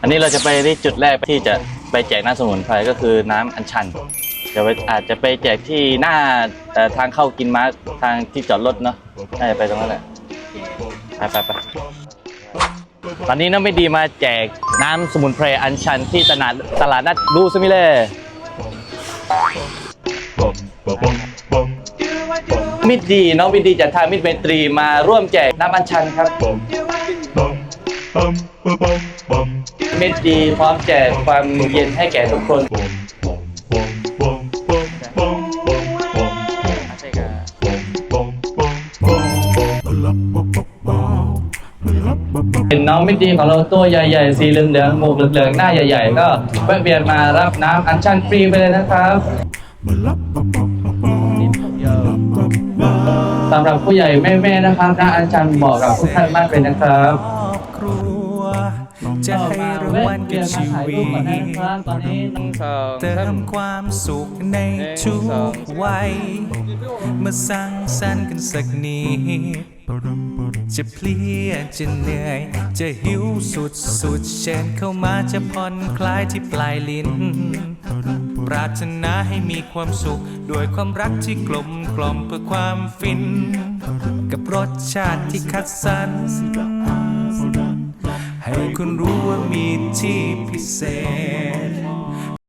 อันนี้เราจะไปที่จุดแรกที่จะไปแจกน้ำสมุนไพรก็คือน้ำอัญชันจะไปอาจจะไปแจกที่หน้าทางเข้ากินม้าทางที่จอดรถเนาะน่าจะไปตรงนั้นแหละไปไปไปตอนนี้น้องไม่ดีมาแจกน้ำสมุนไพรอัญชันที่ตลาดตลาดนัดดูสมิเล่ มิตรดีน้องมิตดีจันทามิตรเมตรีมาร่วมแจกน้ำอัญชันครับมิมตรดีพร้อมแจกความเย็นให้แก่ทุกคนเห็นน้องไม่ดีของเราตัวใหญ่ๆ สีเหลืองๆหมวกเหลืองๆหน้าใหญ่ๆ ก็แวะเวียนมารับน้ำอัญชันฟรีไปเลยนะครับ สำหรับผู้ใหญ่แม่ๆนะครับน้ำอัญชันเหมาะกับทุกท่านมากเลยนะครับครัว จะให้รางวัลกับชีวิตตอนนี้เติมความสุขในทุกวัย มาสร้างสรรค์กันสักนิดจะเพลียจะเหนื่อย จะหิวสุดสุดเชิญเข้ามาจะผ่อนคลายที่ปลายลิ้นารถนาให้มีความสุข ด้วยความรักที่กลมกล่อมเพื่อความฟิน กับรสชาติที่คัดสรรให้คุณรู้ว่ามีที่พิเศษ